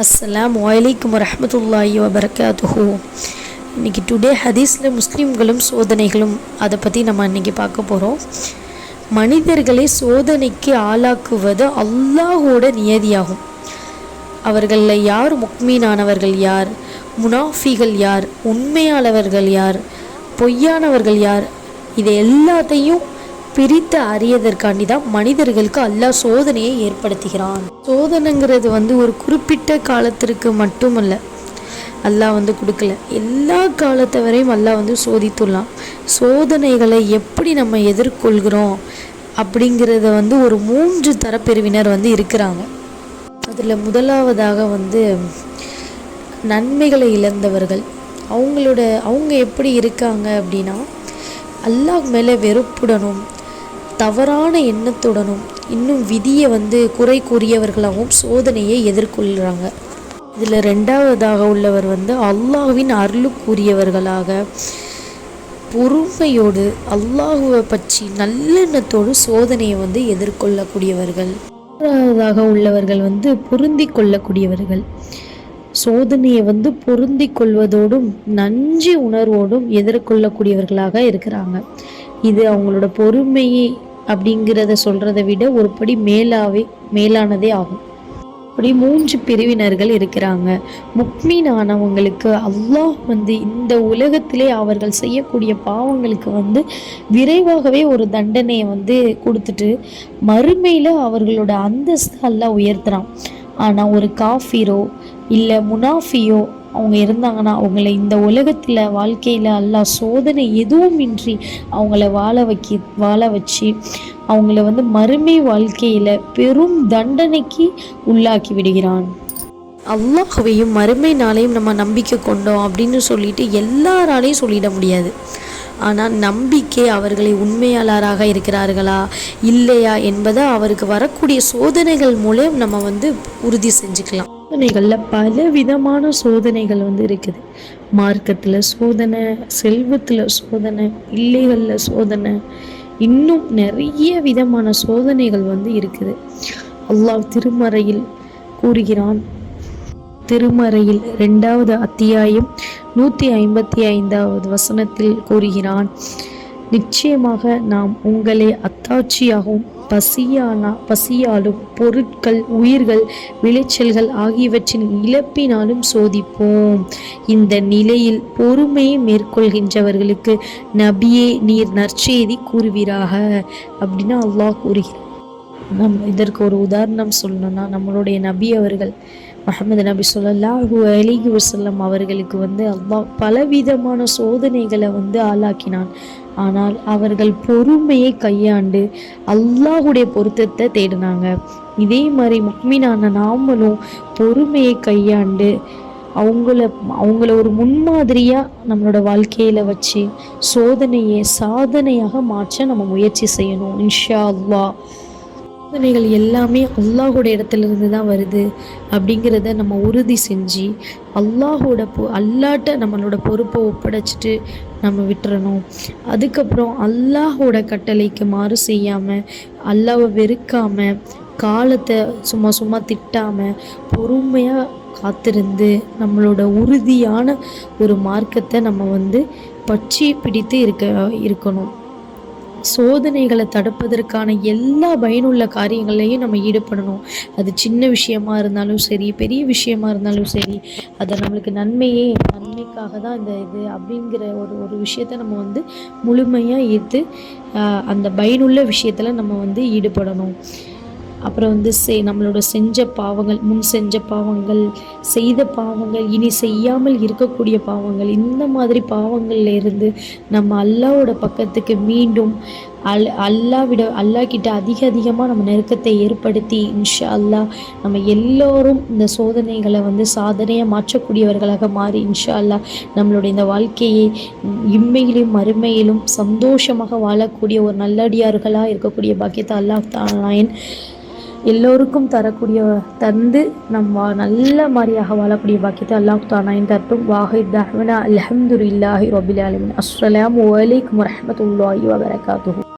அஸ்ஸலாம் வலைக்கம் வரமத்துல்லாஹி வபரகாத்துஹு இன்றைக்கி டுடே ஹதீஸில் முஸ்லீம்களும் சோதனைகளும் அதை பற்றி நம்ம இன்றைக்கி பார்க்க போகிறோம் மனிதர்களை சோதனைக்கு ஆளாக்குவது அல்லாஹோட நியதியாகும். அவர்களில் யார் முக்மீனானவர்கள் யார்? முனாஃபிகள் யார்? உண்மையானவர்கள் யார்? பொய்யானவர்கள் யார்? இதை எல்லாத்தையும் பிரித்து அறியதற்காண்டி தான் மனிதர்களுக்கு அல்லாஹ் சோதனையை ஏற்படுத்துகிறான். சோதனைங்கிறது வந்து ஒரு குறிப்பிட்ட காலத்திற்கு மட்டுமல்ல அல்லாஹ் வந்து கொடுக்கல. எல்லா காலத்தை வரையும் அல்லாஹ் வந்து சோதித்துள்ளான். சோதனைகளை எப்படி நம்ம எதிர்கொள்கிறோம் அப்படிங்கிறத வந்து ஒரு மூன்று தரப்பிரிவினர் வந்து இருக்கிறாங்க. அதில் முதலாவதாக வந்து நன்மைகளை இழந்தவர்கள். அவங்களோட அவங்க எப்படி இருக்காங்க அப்படின்னா அல்லாஹ் மேலே வெறுப்புடனும் தவறான எண்ணத்துடனும் இன்னும் விதியை வந்து குறை கூறியவர்களாகவும் சோதனையை எதிர்கொள்கிறாங்க. இதில் ரெண்டாவதாக உள்ளவர் வந்து அல்லாஹ்வின் அருளுக்குரியவர்களாக பொறுமையோடு அல்லாஹுவை பற்றி நல்லெண்ணத்தோடு சோதனையை வந்து எதிர்கொள்ளக்கூடியவர்கள். மூன்றாவதாக உள்ளவர்கள் வந்து பொருந்தி கொள்ளக்கூடியவர்கள். சோதனையை வந்து பொருந்தி கொள்வதோடும் நன்றி உணர்வோடும் எதிர்கொள்ளக்கூடியவர்களாக இருக்கிறாங்க. இது அவங்களோட பொறுமையை அப்படிங்கிறத சொல்கிறத விட ஒரு படி மேலாவே மேலானதே ஆகும். அப்படி மூன்று பிரிவினர்கள் இருக்கிறாங்க. முக்மீனானவங்களுக்கு அல்லாஹ் வந்து இந்த உலகத்திலே அவர்கள் செய்யக்கூடிய பாவங்களுக்கு வந்து விரைவாகவே ஒரு தண்டனையை வந்து கொடுத்துட்டு மறுமையில் அவர்களோட அந்தஸ்து அல்லாஹ் உயர்த்துறான். ஆனால் ஒரு காஃபிரோ இல்லை முனாஃபியோ அவங்க இருந்தாங்கன்னா அவங்கள இந்த உலகத்தில் வாழ்க்கையில் அல்லாஹ் சோதனை எதுவும் இன்றி அவங்கள வாழ வைக்கி வாழ வச்சு அவங்கள வந்து மறுமை வாழ்க்கையில் பெரும் தண்டனைக்கு உள்ளாக்கி விடுகிறான். அவ்வளோவையும் மறுமை நாளையும் நம்ம நம்பிக்கை கொண்டோம் அப்படின்னு சொல்லிட்டு எல்லாராலையும் சொல்லிட முடியாது. ஆனால் நம்பிக்கை அவர்களை உண்மையாளராக இருக்கிறார்களா இல்லையா என்பதை அவருக்கு வரக்கூடிய சோதனைகள் மூலம் நம்ம வந்து உறுதி செஞ்சுக்கலாம். சோதனைகளில் பல விதமான சோதனைகள் வந்து இருக்குது. மார்க்கத்தில் சோதனை செல்வத்தில் சோதனை பிள்ளைகளில் சோதனை இன்னும் நிறைய விதமான சோதனைகள் வந்து இருக்குது. அல்லாஹ் திருமறையில் கூறுகிறான் திருமறையில் ரெண்டாவது அத்தியாயம் நூற்றி ஐம்பத்தி ஐந்தாவது வசனத்தில் கூறுகிறான் நிச்சயமாக நாம் உங்களை அத்தாட்சியாகவும் பசியானா பசியாலும் பொருட்கள் உயிர்கள் விளைச்சல்கள் ஆகியவற்றின் இழப்பினாலும் சோதிப்போம். இந்த நிலையில் பொறுமையை மேற்கொள்கின்றவர்களுக்கு நபியே நீர் நற்செய்தி கூறுவீராக அப்படின்னு அல்லாஹ் கூறுகிறார் நம் இதற்கு ஒரு உதாரணம் சொல்லணும்னா நம்மளுடைய நபி அவர்கள் முகமது நபி சொல்லாஹு அலிஹி வசல்லம் அவர்களுக்கு வந்து அல்லா பலவிதமான சோதனைகளை வந்து ஆளாக்கினான். ஆனால் அவர்கள் பொறுமையை கையாண்டு அல்லாஹுடைய பொருத்தத்தை தேடினாங்க. இதே மாதிரி முக்மீனான நாமளும் பொறுமையை கையாண்டு அவங்கள அவங்கள ஒரு முன்மாதிரியாக நம்மளோட வாழ்க்கையில் வச்சு சோதனையை சாதனையாக மாற்ற நம்ம முயற்சி செய்யணும். இன்ஷா அல்லா சோதனைகள் எல்லாமே அல்லாஹோட இடத்துலேருந்து தான் வருது அப்படிங்கிறத நம்ம உறுதி செஞ்சு அல்லாஹோட பொ அல்லாட்ட நம்மளோட பொறுப்பை ஒப்படைச்சிட்டு நம்ம விட்டுறணும். அதுக்கப்புறம் அல்லாஹோட கட்டளைக்கு மாறு செய்யாமல் அல்லாவை வெறுக்காமல் காலத்தை சும்மா சும்மா திட்டாமல் பொறுமையாக காத்திருந்து நம்மளோட உறுதியான ஒரு மார்க்கத்தை நம்ம வந்து பற்றி பிடித்து இருக்க இருக்கணும். சோதனைகளை தடுப்பதற்கான எல்லா பயனுள்ள காரியங்களையும் நம்ம ஈடுபடணும். அது சின்ன விஷயமா இருந்தாலும் சரி பெரிய விஷயமா இருந்தாலும் சரி அதை நம்மளுக்கு நன்மையே நன்மைக்காக தான் இந்த இது அப்படிங்கிற ஒரு ஒரு விஷயத்த நம்ம வந்து முழுமையாக ஏற்று அந்த பயனுள்ள விஷயத்தில் நம்ம வந்து ஈடுபடணும். அப்புறம் வந்து செ நம்மளோட செஞ்ச பாவங்கள் முன் செஞ்ச பாவங்கள் செய்த பாவங்கள் இனி செய்யாமல் இருக்கக்கூடிய பாவங்கள் இந்த மாதிரி பாவங்கள்லேருந்து நம்ம அல்லாவோட பக்கத்துக்கு மீண்டும் அல் அல்லாவிட அல்லா கிட்ட அதிக அதிகமாக நம்ம நெருக்கத்தை ஏற்படுத்தி இன்ஷா அல்லா நம்ம எல்லோரும் இந்த சோதனைகளை வந்து சாதனையாக மாற்றக்கூடியவர்களாக மாறி இன்ஷா அல்லா நம்மளுடைய இந்த வாழ்க்கையை இம்மையிலும் மறுமையிலும் சந்தோஷமாக வாழக்கூடிய ஒரு நல்லடியார்களாக இருக்கக்கூடிய பாக்கியத்தை அல்லாஹ் தானாயன் எல்லோருக்கும் தரக்கூடிய தந்து நம் வா நல்ல மாதிரியாக வாழக்கூடிய பாக்கியத்தை அல்லாஹ் தானாயின் தரட்டும். வாஹித் தஹ்வனா அலமதுல்லாஹி ரபில் அலமின் அஸ்லாம் வலைக்கம் வரமத்துல்லாஹி வபரகாத்துஹூ.